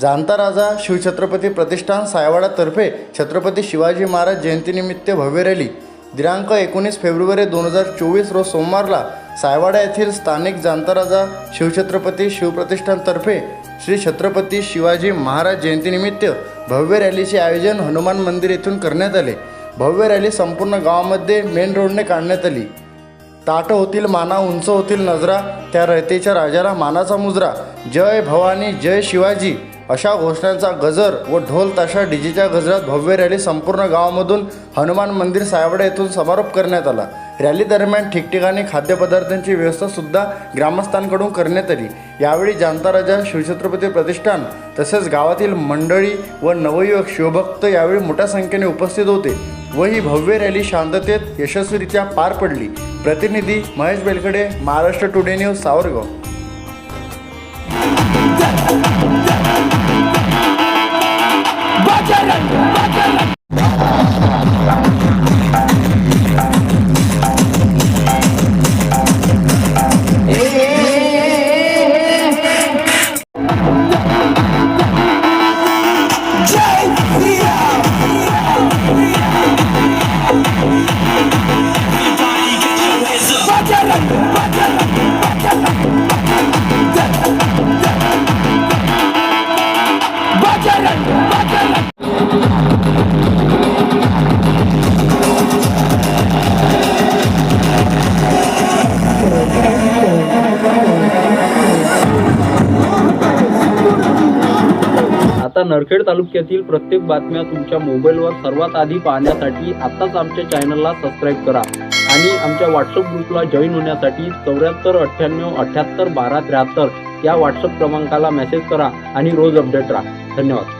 जाणता राजा शिवछत्रपती प्रतिष्ठान सायवाडातर्फे छत्रपती शिवाजी महाराज जयंतीनिमित्त भव्य रॅली. दिनांक एकोणीस फेब्रुवारी दोन हजार चोवीस रोज सोमवारला सायवाडा येथील स्थानिक जाणता राजा शिवछत्रपती शिवप्रतिष्ठानतर्फे श्री छत्रपती शिवाजी महाराज जयंतीनिमित्त भव्य रॅलीचे आयोजन हनुमान मंदिर येथून करण्यात आले. भव्य रॅली संपूर्ण गावामध्ये मेन रोडने काढण्यात आली. ताट होतील माना उंच होतील नजरा त्या रयतेच्या राजाला मानाचा मुजरा. जय भवानी जय शिवाजी. अशा घोषणांचा गजर व ढोल ताशा डीजेच्या गजरात भव्य रॅली संपूर्ण गावामधून हनुमान मंदिर सायवाडा येथून समारोप करण्यात आला. रॅली दरम्यान ठिकठिकाणी खाद्यपदार्थांची व्यवस्था सुद्धा ग्रामस्थांकडून करण्यात आली. यावेळी जाणता राजा शिवछत्रपती प्रतिष्ठान तसेच गावातील मंडळी व नवयुवक शिवभक्त यावेळी मोठ्या संख्येने उपस्थित होते व ही भव्य रॅली शांततेत यशस्वीरित्या पार पडली. प्रतिनिधी महेश बेलकडे महाराष्ट्र टुडे न्यूज सावरगाव. आता नरखेड तालुक्यातील प्रत्येक बातम्या तुमच्या मोबाईलवर सर्वात आधी पाहण्यासाठी आत्ताच आमच्या चॅनलला सबस्क्राईब करा. आणि आमच्या व्हॉट्सअप ग्रुपला जॉईन होण्यासाठी चौऱ्याहत्तर अठ्ठ्याण्णव अठ्ठ्याहत्तर बारा त्र्याहत्तर या व्हॉट्सअप क्रमांकाला मेसेज करा आणि रोज अपडेट राहा. धन्यवाद.